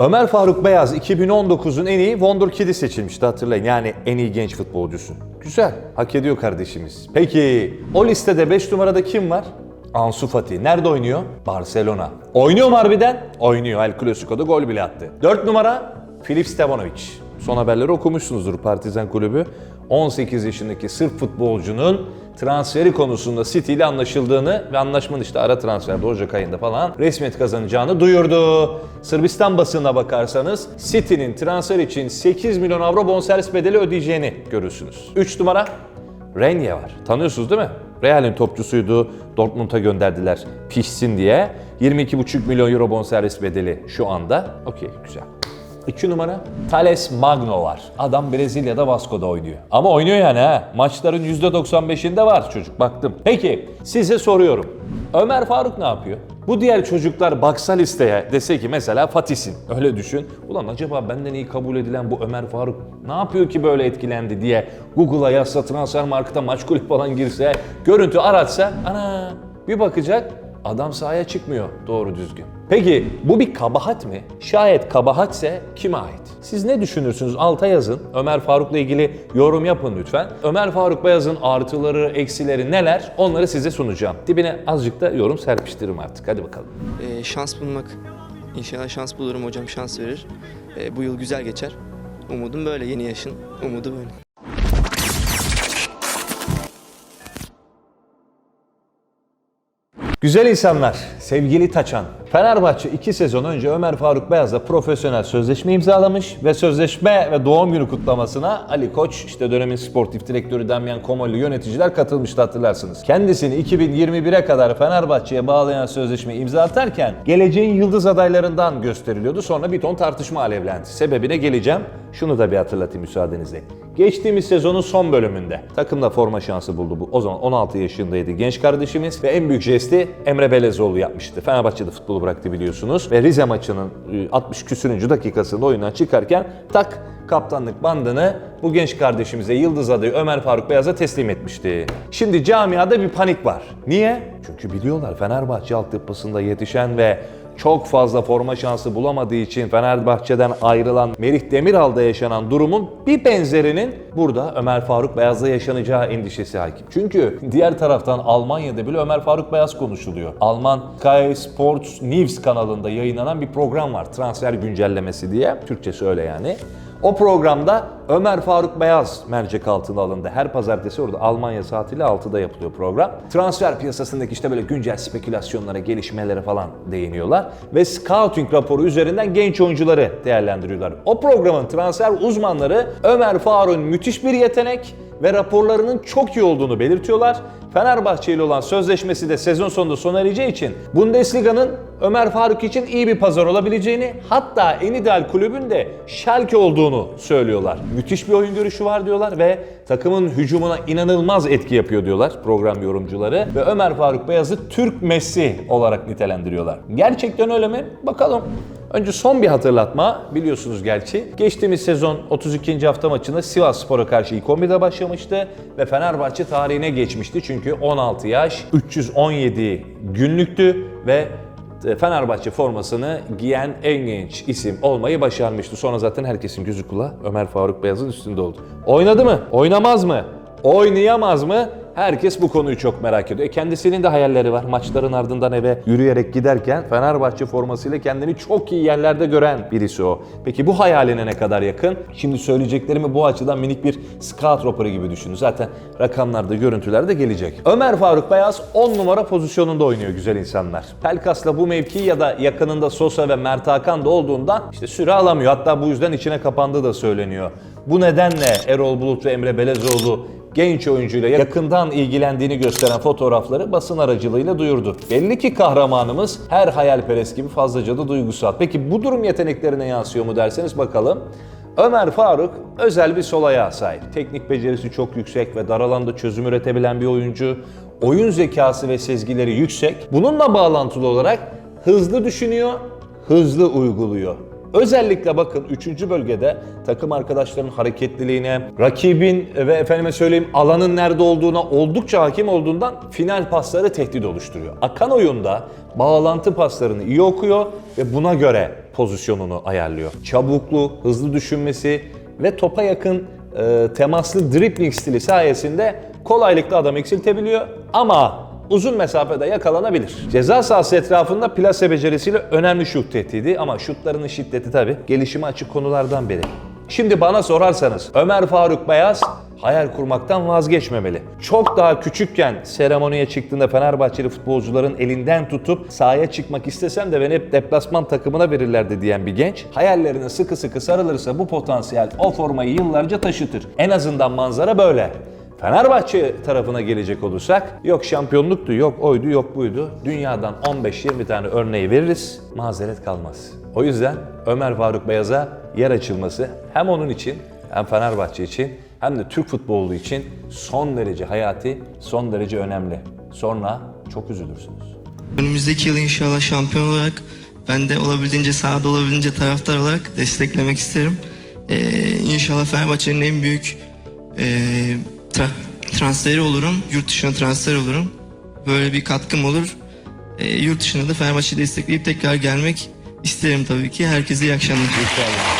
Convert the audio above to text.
Ömer Faruk Beyaz 2019'un en iyi Wonder Kid'i seçilmişti hatırlayın. Yani en iyi genç futbolcusu. Güzel. Hak ediyor kardeşimiz. Peki o listede 5 numarada kim var? Ansu Fati. Nerede oynuyor? Barcelona. Oynuyor mu harbiden? Oynuyor. El Clasico'da gol bile attı. 4 numara Filip Stevanovic. Son haberleri okumuşsunuzdur Partizan Kulübü. 18 yaşındaki Sırp futbolcunun transferi konusunda City ile anlaşıldığını ve anlaşmanın işte ara transferde Ocak ayında falan resmiyet kazanacağını duyurdu. Sırbistan basınına bakarsanız City'nin transfer için 8 milyon avro bonservis bedeli ödeyeceğini görürsünüz. 3 numara Renye var. Tanıyorsunuz değil mi? Real'in topçusuydu. Dortmund'a gönderdiler pişsin diye. 22,5 milyon euro bonservis bedeli şu anda. Okey güzel. 2 numara Thales Magno var. Adam Brezilya'da Vasco'da oynuyor. Ama oynuyor yani ha. Maçların %95'inde var çocuk baktım. Peki size soruyorum. Ömer Faruk ne yapıyor? Bu diğer çocuklar baksa listeye dese ki mesela Fatih'sin öyle düşün. Ulan acaba benden iyi kabul edilen bu Ömer Faruk ne yapıyor ki böyle etkilendi diye Google'a yazsa transfer markete maç kulüp falan girse görüntü aratsa ana bir bakacak Adam sahaya çıkmıyor doğru düzgün. Peki bu bir kabahat mi? Şayet kabahatse kime ait? Siz ne düşünürsünüz? Alta yazın. Ömer Faruk'la ilgili yorum yapın lütfen. Ömer Faruk Beyaz'ın artıları, eksileri neler? Onları size sunacağım. Dibine azıcık da yorum serpiştiririm artık. Hadi bakalım. Ee, şans bulmak. İnşallah şans bulurum hocam şans verir. Ee, bu yıl güzel geçer. Umudum böyle yeni yaşın. Umudu böyle. Güzel insanlar, sevgili Taçan. Fenerbahçe 2 sezon önce Ömer Faruk Beyaz'la profesyonel sözleşme imzalamış ve sözleşme ve doğum günü kutlamasına Ali Koç, işte dönemin sportif direktörü Damyan Komollu yöneticiler katılmıştı hatırlarsınız. Kendisini 2021'e kadar Fenerbahçe'ye bağlayan sözleşme imza atarken geleceğin yıldız adaylarından gösteriliyordu. Sonra bir ton tartışma alevlendi. Sebebine geleceğim. Şunu da bir hatırlatayım müsaadenizle. Geçtiğimiz sezonun son bölümünde takımda forma şansı buldu bu. O zaman 16 yaşındaydı genç kardeşimiz ve en büyük jesti Emre Belezoğlu yapmıştı. Fenerbahçe'de futbolu bıraktı biliyorsunuz ve Rize maçının e, 60 küsürüncü dakikasında oyundan çıkarken tak kaptanlık bandını bu genç kardeşimize yıldız adayı Ömer Faruk Beyaz'a teslim etmişti. Şimdi camiada bir panik var. Niye? Çünkü biliyorlar Fenerbahçe altyapısında yetişen ve çok fazla forma şansı bulamadığı için Fenerbahçe'den ayrılan Merih Demiral'da yaşanan durumun bir benzerinin burada Ömer Faruk Beyaz'da yaşanacağı endişesi hakim. Çünkü diğer taraftan Almanya'da bile Ömer Faruk Beyaz konuşuluyor. Alman Sky Sports News kanalında yayınlanan bir program var. Transfer güncellemesi diye. Türkçesi öyle yani. O programda Ömer Faruk Beyaz mercek altına alındı. Her pazartesi orada Almanya saatiyle 6'da yapılıyor program. Transfer piyasasındaki işte böyle güncel spekülasyonlara, gelişmelere falan değiniyorlar. Ve scouting raporu üzerinden genç oyuncuları değerlendiriyorlar. O programın transfer uzmanları Ömer Faruk'un müthiş bir yetenek ve raporlarının çok iyi olduğunu belirtiyorlar. Fenerbahçe ile olan sözleşmesi de sezon sonunda sona ereceği için Bundesliga'nın Ömer Faruk için iyi bir pazar olabileceğini hatta en ideal kulübün de Schalke olduğunu söylüyorlar. Müthiş bir oyun görüşü var diyorlar ve takımın hücumuna inanılmaz etki yapıyor diyorlar program yorumcuları ve Ömer Faruk Beyaz'ı Türk Messi olarak nitelendiriyorlar. Gerçekten öyle mi? Bakalım. Önce son bir hatırlatma biliyorsunuz gerçi. Geçtiğimiz sezon 32. hafta maçında Sivas Spor'a karşı ilk 11'de başlamıştı ve Fenerbahçe tarihine geçmişti. Çünkü 16 yaş, 317 günlüktü ve Fenerbahçe formasını giyen en genç isim olmayı başarmıştı. Sonra zaten herkesin gözü kulağı Ömer Faruk Beyaz'ın üstünde oldu. Oynadı mı? Oynamaz mı? Oynayamaz mı? Herkes bu konuyu çok merak ediyor. E kendisinin de hayalleri var. Maçların ardından eve yürüyerek giderken Fenerbahçe formasıyla kendini çok iyi yerlerde gören birisi o. Peki bu hayaline ne kadar yakın? Şimdi söyleyeceklerimi bu açıdan minik bir scout raporu gibi düşünün. Zaten rakamlarda, görüntülerde gelecek. Ömer Faruk Beyaz 10 numara pozisyonunda oynuyor güzel insanlar. Pelkas'la bu mevki ya da yakınında Sosa ve Mert Hakan da olduğundan işte süre alamıyor. Hatta bu yüzden içine kapandığı da söyleniyor. Bu nedenle Erol Bulut ve Emre Belezoğlu genç oyuncuyla yakından ilgilendiğini gösteren fotoğrafları basın aracılığıyla duyurdu. Belli ki kahramanımız her hayalperest gibi fazlaca da duygusal. Peki bu durum yeteneklerine yansıyor mu derseniz bakalım. Ömer Faruk özel bir sol ayağa sahip. Teknik becerisi çok yüksek ve dar alanda çözüm üretebilen bir oyuncu. Oyun zekası ve sezgileri yüksek. Bununla bağlantılı olarak hızlı düşünüyor, hızlı uyguluyor. Özellikle bakın 3. bölgede takım arkadaşlarının hareketliliğine, rakibin ve efendime söyleyeyim alanın nerede olduğuna oldukça hakim olduğundan final pasları tehdit oluşturuyor. Akan oyunda bağlantı paslarını iyi okuyor ve buna göre pozisyonunu ayarlıyor. Çabuklu, hızlı düşünmesi ve topa yakın e, temaslı dribbling stili sayesinde kolaylıkla adam eksiltebiliyor ama uzun mesafede yakalanabilir. Ceza sahası etrafında plase becerisiyle önemli şut tehdidi ama şutlarının şiddeti tabi gelişime açık konulardan biri. Şimdi bana sorarsanız Ömer Faruk Beyaz hayal kurmaktan vazgeçmemeli. Çok daha küçükken seremoniye çıktığında Fenerbahçeli futbolcuların elinden tutup sahaya çıkmak istesem de beni hep deplasman takımına verirlerdi diyen bir genç. Hayallerine sıkı sıkı sarılırsa bu potansiyel o formayı yıllarca taşıtır. En azından manzara böyle. Fenerbahçe tarafına gelecek olursak yok şampiyonluktu, yok oydu, yok buydu. Dünyadan 15-20 tane örneği veririz, mazeret kalmaz. O yüzden Ömer Faruk Beyaz'a yer açılması hem onun için hem Fenerbahçe için hem de Türk futbolu için son derece hayati, son derece önemli. Sonra çok üzülürsünüz. Önümüzdeki yıl inşallah şampiyon olarak ben de olabildiğince sahada olabildiğince taraftar olarak desteklemek isterim. Ee, inşallah Fenerbahçe'nin en büyük e, tra- transferi olurum. Yurt dışına transfer olurum. Böyle bir katkım olur. Ee, yurt dışına da Fenerbahçe'yi destekleyip tekrar gelmek isterim tabii ki. Herkese iyi akşamlar. İnşallah.